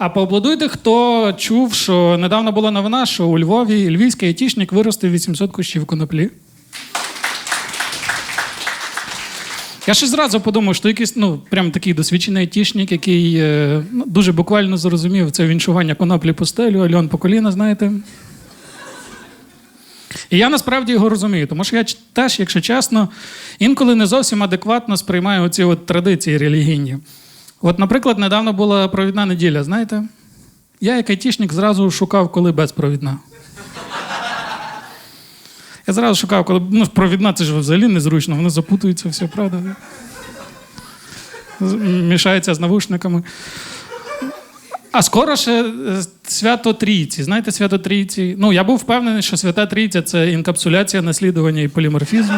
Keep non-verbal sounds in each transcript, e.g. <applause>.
А поаплодуйте, хто чув, що недавно була новина, що у Львові львівський айтішник виростив 800 кущів коноплі. Я ще зразу подумав, що якийсь ну, прям такий досвідчений айтішник, який е, ну, дуже буквально зрозумів це віншування коноплі по стелю, Альон по коліна, знаєте. І я насправді його розумію, тому що я теж, якщо чесно, інколи не зовсім адекватно сприймаю оці от традиції релігійні. От, наприклад, недавно була провідна неділя, знаєте? Я, як айтішник, зразу шукав, коли безпровідна. Я зразу шукав, коли ну, провідна це ж взагалі незручно, воно запутується, все, правда? Мішається з навушниками. А скоро ще е, свято Трійці. Знаєте, свято Трійці? Ну, я був впевнений, що свята Трійця це інкапсуляція, наслідування і поліморфізм.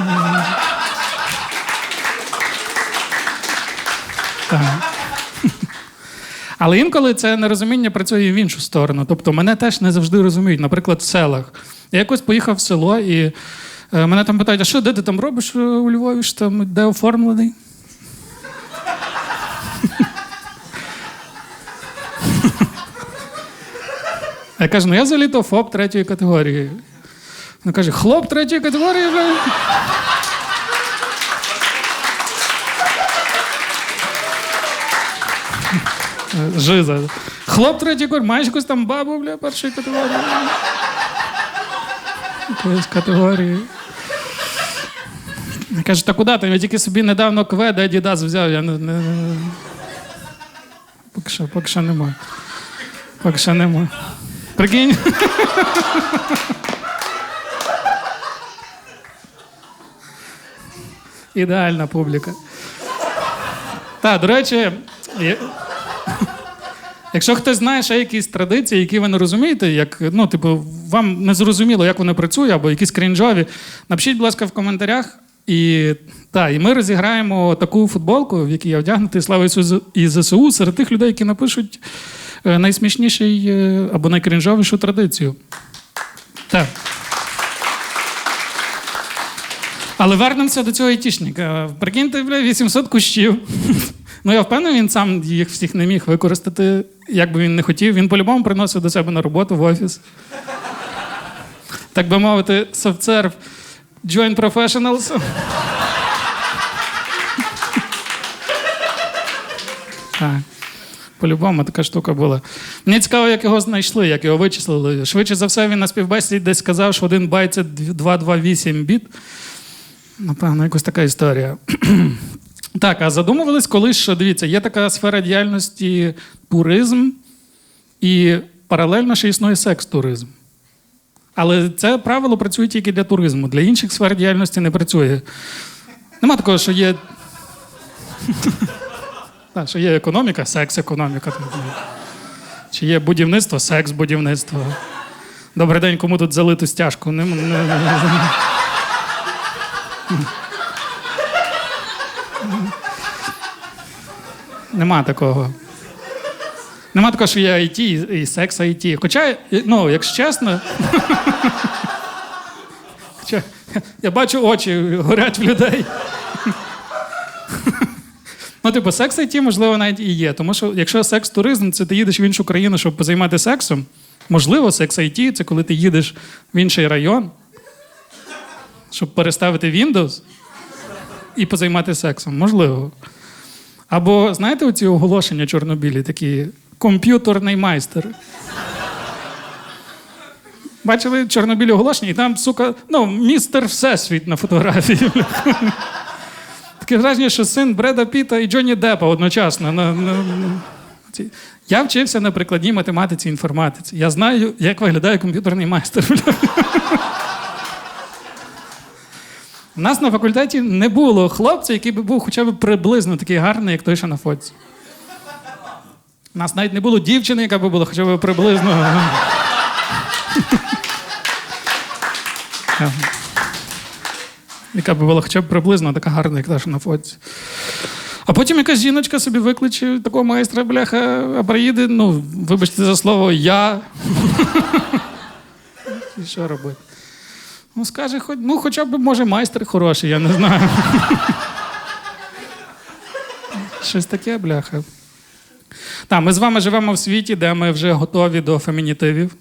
Але інколи це нерозуміння працює і в іншу сторону. Тобто мене теж не завжди розуміють, наприклад, в селах. Я якось поїхав в село і е, мене там питають, а що, де ти там робиш е, у Львові? Що там, де оформлений? <laughs> Я кажу, ну я взагалі-то ФОП третьої категорії. Він каже, хлоп третьої категорії. Жиза. Хлоп третій категорії, маєш якусь там бабу, бля, першої категорії. Якоїсь категорії. Я кажу, та куди ти? Я тільки собі недавно квед Adidas взяв. Я не, не... не- Поки що, поки що немає. Поки що немає. Прикинь. Ідеальна публіка. Так, до речі, якщо хтось знає ще якісь традиції, які ви не розумієте, як, ну, типу, вам не зрозуміло, як вони працюють, або якісь крінжові, напишіть, будь ласка, в коментарях. І, та, і ми розіграємо таку футболку, в якій я вдягнутий слава і ЗСУ, серед тих людей, які напишуть е, найсмішніший е, або найкрінжовішу традицію. Так. Але вернемося до цього айтішника. Прикиньте, бля, 800 кущів. Ну, я впевнений, він сам їх всіх не міг використати, як би він не хотів. Він по-любому приносив до себе на роботу в офіс. Так би мовити, софтсерв Join Professionals. По-любому така штука була. Мені цікаво, як його знайшли, як його вичислили. Швидше за все, він на співбесіді десь сказав, що один байт це 228 біт. Напевно, якась така історія. Так, а задумувались колись, що дивіться, є така сфера діяльності туризм, і паралельно ще існує секс-туризм. Але це правило працює тільки для туризму. Для інших сфер діяльності не працює. Нема такого, що є. Так, що є економіка, секс-економіка. Чи є будівництво, секс-будівництво. Добрий день, кому тут залиту стяжку? Не. Нема такого. Нема такого, що є IT і секс IT. Хоча, ну, якщо чесно. Хоча, я бачу очі горять в людей. Ну, типу, секс IT, можливо, навіть і є. Тому що якщо секс-туризм, це ти їдеш в іншу країну, щоб позайматися сексом. Можливо, секс IT це коли ти їдеш в інший район, щоб переставити Windows і позайматися сексом. Можливо. Або знаєте оці оголошення чорнобілі, такі комп'ютерний майстер. Бачили чорнобілі оголошення, і там, сука, ну, містер Всесвіт на фотографії. Таке враження, що син Бреда Піта і Джонні Деппа одночасно. На, на, на Я вчився на прикладній математиці і інформатиці. Я знаю, як виглядає комп'ютерний майстер. У нас на факультеті не було хлопця, який би був хоча б приблизно такий гарний, як той, що на фотці. У нас навіть не було дівчини, яка би була хоча б приблизно. <laughs> яка би була хоча б приблизно така гарна, як та, що на фотці. А потім якась жіночка собі викличе такого майстра, бляха, а приїде, ну, вибачте за слово, я. <laughs> І що робити? Ну, скаже, хоч, ну, хоча б, може, майстер хороший, я не знаю. Щось таке, бляха. Так, ми з вами живемо в світі, де ми вже готові до фемінітивів.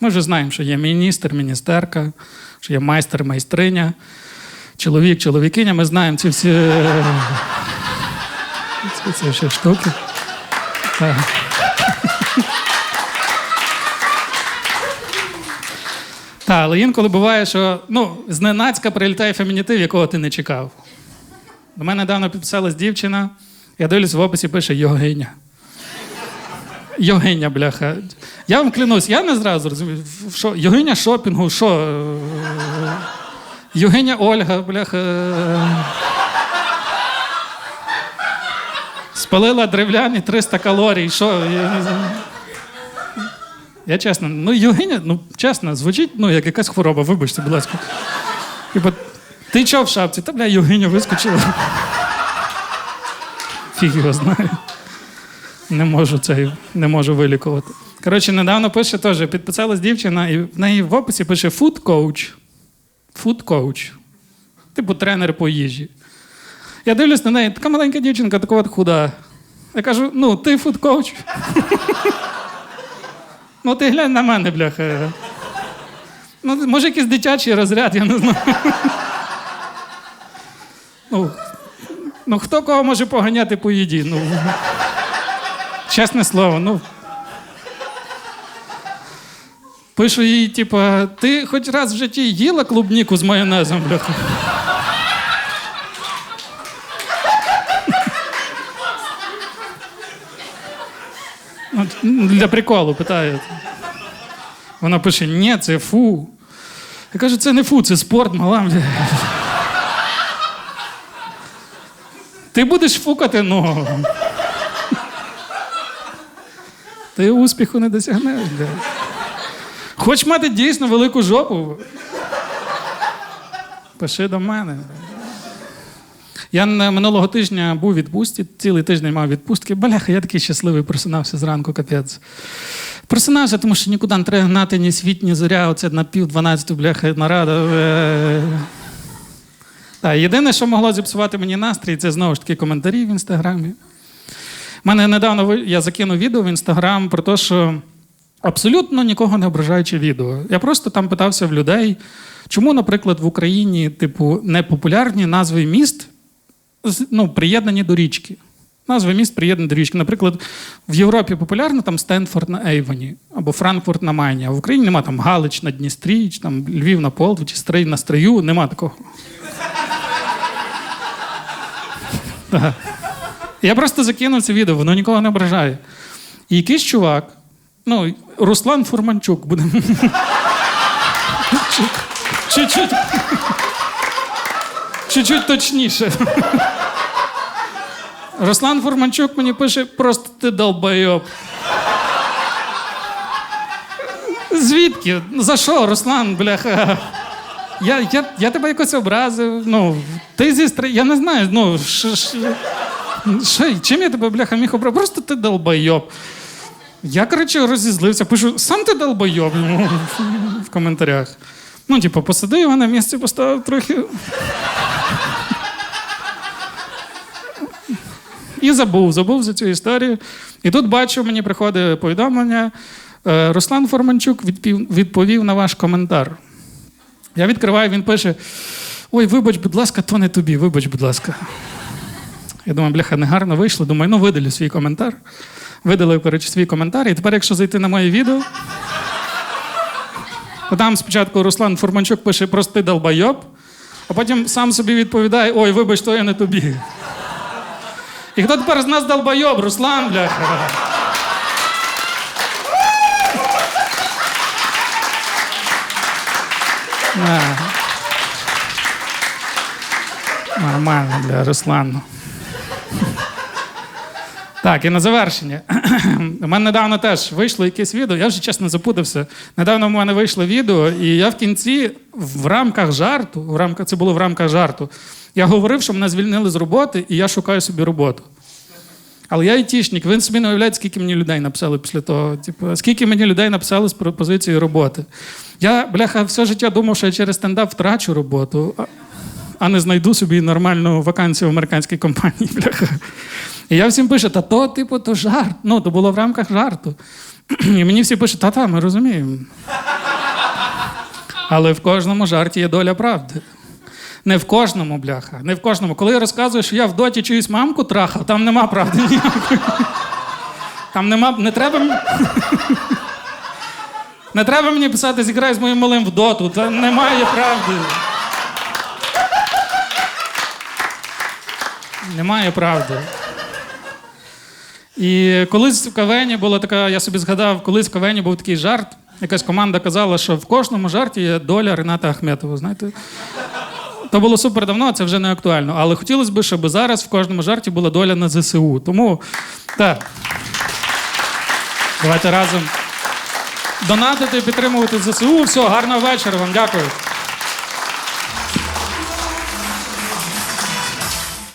Ми вже знаємо, що є міністр, міністерка, що є майстер, майстриня, чоловік, чоловікиня. Ми знаємо ці всі, ці, ці всі штуки. Так. Так, але інколи буває, що ну, зненацька прилітає фемінітив, якого ти не чекав. До мене недавно підписалась дівчина, я дивлюсь в описі пише Йогиня. Йогиня, бляха. Я вам клянусь, я не зразу розумію, що Йогиня шопінгу, що. е, Йогиня Ольга, бляха. е, Спалила древляні 300 калорій. Що? Я, не знаю. Я чесно, ну Йогиня, ну чесно, звучить ну, як якась хвороба, вибачте, будь ласка. Типа, ти чого в шапці? Та бля, Йогиня вискочила. Фіг його знає. Не можу цей, не можу вилікувати. Коротше, недавно пише теж, підписалась дівчина, і в неї в описі пише. Food coach. Типу тренер по їжі. Я дивлюсь на неї, така маленька дівчинка, така от худа. Я кажу: ну, ти coach. Ну, ти глянь на мене, бляха. Ну, може, якийсь дитячий розряд, я не знаю. ну, ну, хто кого може поганяти по їді? Ну, чесне слово, ну. Пишу їй, типа, ти хоч раз в житті їла клубніку з майонезом, бляха. Для приколу питаю. Вона пише: ні, це фу. Я кажу, це не фу, це спорт, мала. бля». Ти будеш фукати ну. Ти успіху не досягнеш. Хоч мати дійсно велику жопу. Пиши до мене. Я минулого тижня був у відпустці, цілий тиждень мав відпустки. Бляха, я такий щасливий, просинався зранку, капець. Просинався, тому що нікуди не треба гнати ні світ, ні зоря, оце на пів дванадцяту, бляха, нарада. Е. Так, єдине, що могло зіпсувати мені настрій, це знову ж таки коментарі в інстаграмі. У мене недавно я закинув відео в інстаграм про те, що абсолютно нікого не ображаючи відео. Я просто там питався в людей, чому, наприклад, в Україні, типу, непопулярні назви міст ну, приєднані до річки. Назви міст приєднані до річки. Наприклад, в Європі популярно там Стенфорд на Ейвоні або Франкфурт на Майні, а в Україні нема там Галич на Дністрі, чи там Львів на Полтві, чи Стрий на Стрию, нема такого. <laughs> Так. Я просто закинув це відео, воно нікого не ображає. І якийсь чувак, ну, Руслан Фурманчук, будемо. <laughs> Чуть-чуть. Чуть-чуть точніше. Руслан Фурманчук мені пише, просто ти долбойоб. Звідки? За що, Руслан, бляха? Я, я, я тебе якось образив. Ну, ти зі стри... Я не знаю, ну, ш, ш... Що, чим я тебе, бляха, міг обрати? Просто ти долбойоб. Я, коротше, розізлився, пишу, сам ти долбойоб в коментарях. Ну, типу, посади його на місце, поставив трохи. І забув, забув за цю історію. І тут бачу, мені приходить повідомлення. е, Руслан Форманчук відповів на ваш коментар. Я відкриваю, він пише: Ой, вибач, будь ласка, то не тобі, вибач, будь ласка. Я думаю, бляха, негарно вийшло. Думаю, ну видалю свій коментар. Видалив, коротше, свій коментар. І тепер, якщо зайти на моє відео, то там спочатку Руслан Фурманчук пише просто ти долбойоб, а потім сам собі відповідає: Ой, вибач, то я не тобі. І хто тепер з нас долбойоб? Руслан, бляха. Нормально, бля, Руслан. Так, і на завершення. <clears throat> У мене недавно теж вийшло якесь відео, я вже чесно запутався. Недавно в мене вийшло відео, і я в кінці в рамках жарту, в рамках, це було в рамках жарту, я говорив, що мене звільнили з роботи, і я шукаю собі роботу. Але я айтішник, ви собі не уявляєте, скільки мені людей написали після того. Типу, скільки мені людей написали з пропозицією роботи. Я, бляха, все життя думав, що я через стендап втрачу роботу, а не знайду собі нормальну вакансію в американській компанії. <laughs> Бляха. І я всім пишу, та то, типу, то жарт. Ну, то було в рамках жарту. <clears throat> І мені всі пишуть, та-та, ми розуміємо. Але в кожному жарті є доля правди. Не в кожному, бляха. Не в кожному. Коли я розказую, що я в доті чиюсь мамку трахав, там нема правди ніякої. Там нема. Не треба. <laughs> Не треба мені писати, зіграй з моїм малим в доту. Там немає правди. Немає правди. І колись в кавені була така, я собі згадав, колись в кавені був такий жарт. Якась команда казала, що в кожному жарті є доля Рената Ахметова. Знаєте? То було супер давно, це вже не актуально. Але хотілося б, щоб зараз в кожному жарті була доля на ЗСУ. Тому так. Давайте разом донатити, підтримувати ЗСУ. Все, гарного вечора вам. Дякую.